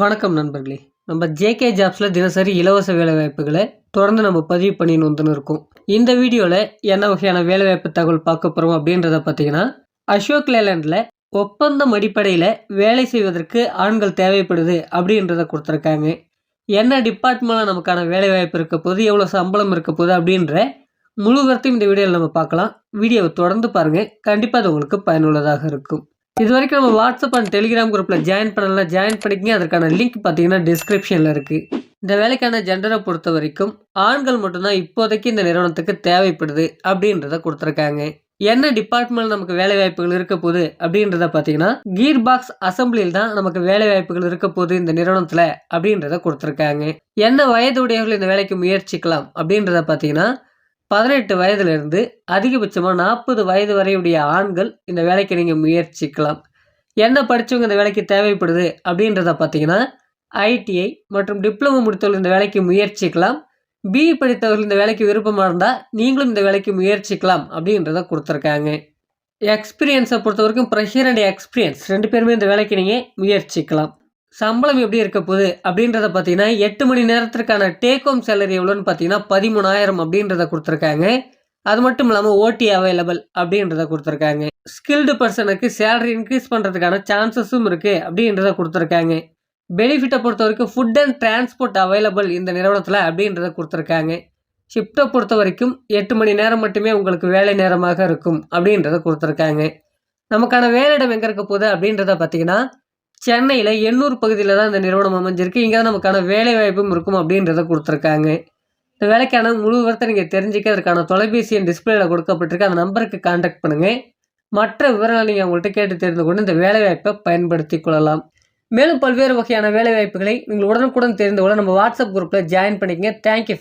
வணக்கம் நண்பர்களே. நம்ம ஜேகே ஜாப்ஸில் தினசரி இலவச வேலைவாய்ப்புகளை தொடர்ந்து நம்ம பதிவு பண்ணின்னு வந்துன்னு இருக்கோம். இந்த வீடியோவில் என்ன வகையான வேலைவாய்ப்பு தகவல் பார்க்க போகிறோம் அப்படின்றத பார்த்தீங்கன்னா அசோக் லேலண்டில் ஒப்பந்தம் அடிப்படையில் வேலை செய்வதற்கு ஆண்கள் தேவைப்படுது அப்படின்றத கொடுத்துருக்காங்க. என்ன டிபார்ட்மெண்ட்டில் நமக்கான வேலைவாய்ப்பு இருக்க போது எவ்வளோ சம்பளம் இருக்க போகுது அப்படின்ற முழு கருத்தையும் இந்த வீடியோவில் நம்ம பார்க்கலாம். வீடியோவை தொடர்ந்து பாருங்கள் கண்டிப்பாக அது உங்களுக்கு பயனுள்ளதாக இருக்கும். இது வரைக்கும் நம்ம வாட்ஸ்அப் அண்ட் டெலிகிராம் குரூப்பில் ஜாயின் பண்ணலாம் ஜாயின் பண்ணிக்கங்க. அதற்கான லிங்க் பார்த்தீங்கன்னா டிஸ்கிரிப்ஷனில் இருக்குது இந்த வேலைக்கான ஜெண்டரை பொறுத்த வரைக்கும் ஆண்கள் மட்டும்தான் இப்போதைக்கு இந்த நிறுவனத்துக்கு தேவைப்படுது அப்படின்றத கொடுத்துருக்காங்க. என்ன டிபார்ட்மெண்ட் நமக்கு வேலை வாய்ப்புகள் இருக்க போகுது அப்படின்றத பார்த்தீங்கன்னா கீர் பாக்ஸ் அசம்பிளியில் தான் நமக்கு வேலை வாய்ப்புகள் இருக்க போகுது இந்த நிறுவனத்தில் அப்படின்றத கொடுத்துருக்காங்க. என்ன வயதுடையவர்கள் இந்த வேலைக்கு முயற்சிக்கலாம் அப்படின்றத பார்த்தீங்கன்னா பதினெட்டு வயதிலிருந்து அதிகபட்சமாக நாற்பது வயது வரையுடைய ஆண்கள் இந்த வேலைக்கு நீங்கள் முயற்சிக்கலாம். என்ன படித்தவங்க இந்த வேலைக்கு தேவைப்படுது அப்படின்றத பார்த்தீங்கன்னா ஐடிஐ மற்றும் டிப்ளமோ முடித்தவர்கள் இந்த வேலைக்கு முயற்சிக்கலாம். பிஇ படித்தவர்கள் இந்த வேலைக்கு விருப்பமாக இருந்தால் நீங்களும் இந்த வேலைக்கு முயற்சிக்கலாம் அப்படின்றத கொடுத்துருக்காங்க. எக்ஸ்பீரியன்ஸை பொறுத்த வரைக்கும் ப்ரெஷர் அண்ட் எக்ஸ்பீரியன்ஸ் ரெண்டு பேருமே இந்த வேலைக்கு நீங்கள் முயற்சிக்கலாம். சம்பளம் எப்படி இருக்க போகுது அப்படின்றத பார்த்தீங்கன்னா எட்டு மணி நேரத்திற்கான டேக் ஹோம் சேலரி எவ்வளோன்னு பார்த்தீங்கன்னா பதிமூணாயிரம் அப்படின்றத கொடுத்துருக்காங்க. அது மட்டும் இல்லாமல் ஓடி அவைலபிள் அப்படின்றத கொடுத்துருக்காங்க. ஸ்கில்டு பர்சனுக்கு சேலரி இன்க்ரீஸ் பண்ணுறதுக்கான சான்சஸும் இருக்குது அப்படின்றத கொடுத்துருக்காங்க. பெனிஃபிட்டை பொறுத்த வரைக்கும் ஃபுட் அண்ட் டிரான்ஸ்போர்ட் அவைலபிள் இந்த நிறுவனத்தில் அப்படின்றத கொடுத்துருக்காங்க. ஷிஃப்ட்டை பொறுத்த வரைக்கும் எட்டு மணி நேரம் மட்டுமே உங்களுக்கு வேலை நேரமாக இருக்கும் அப்படின்றத கொடுத்துருக்காங்க. நமக்கான வேலையிடம் எங்கே இருக்க போகுது அப்படின்றத பார்த்தீங்கன்னா சென்னையில் எண்ணூர் பகுதியில் தான் இந்த நிறுவனம் அமைஞ்சிருக்கு. இங்கே தான் நமக்கான வேலை வாய்ப்பும் இருக்கும் அப்படின்றத கொடுத்துருக்காங்க. இந்த வேலைக்கான முழு விவரத்தை நீங்கள் தெரிஞ்சுக்க அதற்கான தொலைபேசி எண் டிஸ்பிளேல கொடுக்கப்பட்டிருக்கு. அந்த நம்பருக்கு காண்டாக்ட் பண்ணுங்கள் மற்ற விவரங்களை நீங்கள் அவங்கள்ட்ட கேட்டு தெரிந்து கொண்டு இந்த வேலைவாய்ப்பை பயன்படுத்தி கொள்ளலாம். மேலும் பல்வேறு வகையான வேலைவாய்ப்புகளை நீங்கள் உடனுக்குடன் தெரிந்து கொள்ள நம்ம வாட்ஸ்அப் குரூப்பில் ஜாயின் பண்ணிக்கங்க. தேங்க்யூ